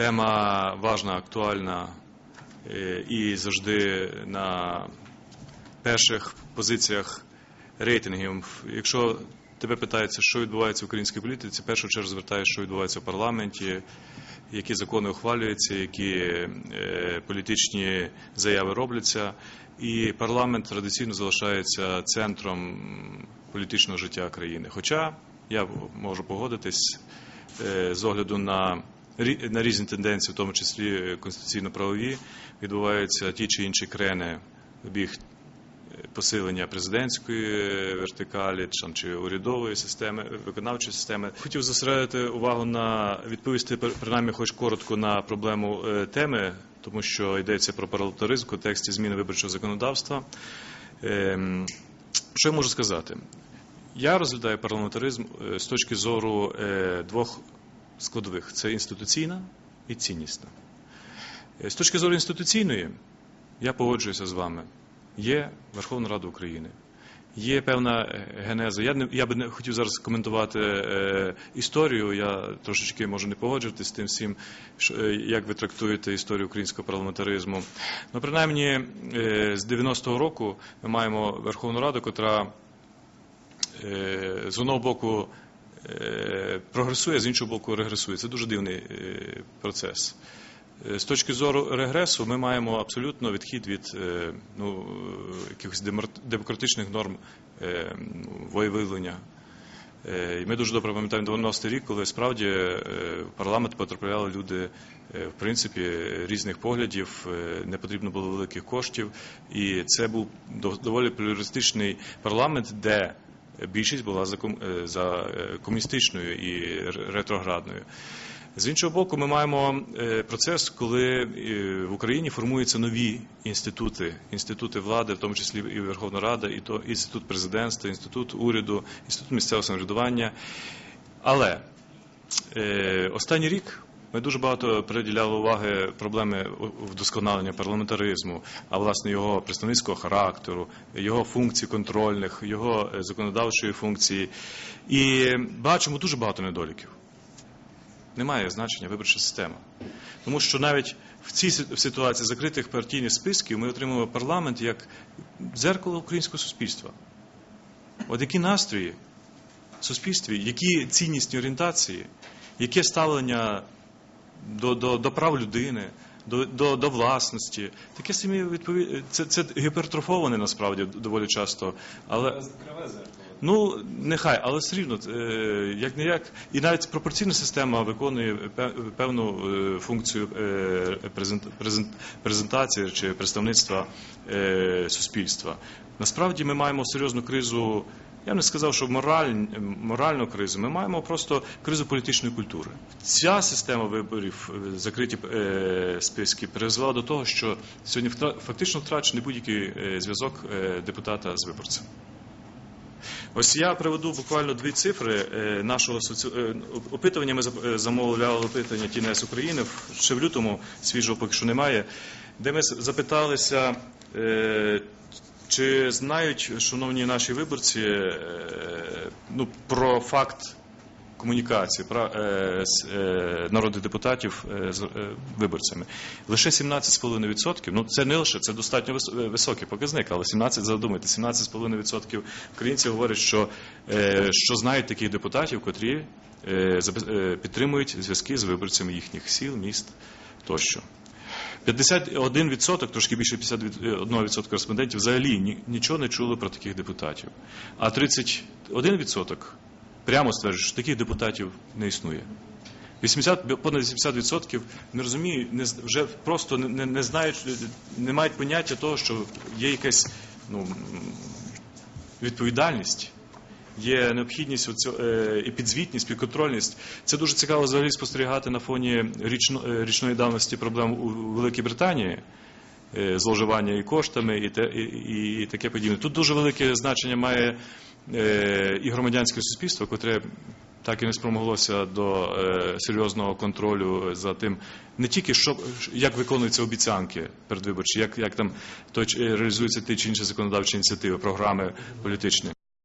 Тема важна, актуальна е, і завжди на перших позиціях рейтингів. Якщо тебе питається, що відбувається в українській політиці, першу чергу звертаєш, що відбувається в парламенті, які закони ухвалюються, які е, політичні заяви робляться. І парламент традиційно залишається центром політичного життя країни. Хоча я можу погодитись е, з огляду на на різні тенденції, в тому числі конституційно-правові, відбуваються ті чи інші крени в бік е, посилення президентської е, вертикалі чи, урядової системи, виконавчої системи. Хотів зосередити увагу на відповісти принаймні хоч коротко на проблему е, теми, тому що йдеться про парламентаризм в контексті зміни виборчого законодавства. Ем, Що я можу сказати? Я розглядаю парламентаризм е, з точки зору е, двох складових: це інституційна і ціннісна. Е, З точки зору інституційної, я погоджуюся з вами. Є Верховна Рада України. Є певна е, генеза. Я, не, я би не хотів зараз коментувати е, історію. Я трошечки можу не погоджуватися з тим всім, що, е, як ви трактуєте історію українського парламентаризму. Ну, принаймні, е, з 90-го року ми маємо Верховну Раду, котра е, з одного боку е, прогресує, з іншого боку регресує. Це дуже дивний е, процес. Е, З точки зору регресу, ми маємо абсолютно відхід від ну, якихось демократичних норм воєвиявлення. І ми дуже добре пам'ятаємо 90-й рік, коли справді в парламент потрапляли люди в принципі різних поглядів, не потрібно було великих коштів, і це був доволі плюристичний парламент, де більшість була за е, е, комуністичною і ре- ретроградною. З іншого боку, ми маємо е, процес, коли в Україні формуються нові інститути, інститути влади, в тому числі і Верховна Рада, і то інститут президентства, інститут уряду, інститут місцевого самоврядування. Але останній рік ми дуже багато приділяли уваги проблеми вдосконалення парламентаризму, а власне його представницького характеру, його функцій контрольних, його е, законодавчої функції. І бачимо дуже багато недоліків. Немає значення виборча система. Тому що навіть в цій ситуації закритих партійних списків ми отримуємо парламент як дзеркало українського суспільства. От які настрої в суспільстві, які ціннісні орієнтації, яке ставлення до, до, до прав людини, до, до, до власності, таке самі відпові... це, це гіпертрофоване насправді доволі часто. Але Ну, нехай, але все рівно, е, як не як, і навіть пропорційна система виконує певну е, функцію е, презент- презент- презентації чи представництва суспільства. Насправді ми маємо серйозну кризу. Я б не сказав, що мораль, моральну кризу. Ми маємо просто кризу політичної культури. Ця система виборів, е, закриті е, списки, призвела до того, що сьогодні фактично втрачений будь-який е, зв'язок депутата з виборцем. Ось я приведу буквально дві цифри нашого соці... опитування. Ми замовляли опитання Тінес України ще в лютому, свіжого поки що немає, де ми запиталися, чи знають шановні наші виборці е, ну, про факт комунікації про, е, е, народних депутатів з виборцями. Лише 17,5%, ну це не лише, це достатньо вис- високий показник, але 17, задумайте, 17,5% українців говорять, що, що знають таких депутатів, котрі підтримують зв'язки з виборцями їхніх сіл, міст тощо. 51%, трошки більше 51% респондентів взагалі ні- нічого не чули про таких депутатів. А 31% прямо стверджують, що таких депутатів не існує. 80, понад 80% не розуміють, не, вже просто не, не знають, не мають поняття того, що є якась ну, відповідальність, є необхідність е, і підзвітність, підконтрольність. Це дуже цікаво взагалі спостерігати на фоні е, річної давності проблем у Великій Британії. е, Зловживання і коштами, і, таке подібне. Тут дуже велике значення має і громадянське суспільство, котре так і не спромоглося до серйозного контролю за тим, не тільки що як виконуються обіцянки передвиборчі, як, там то, чи реалізуються ті чи інші законодавчі ініціативи, програми політичні.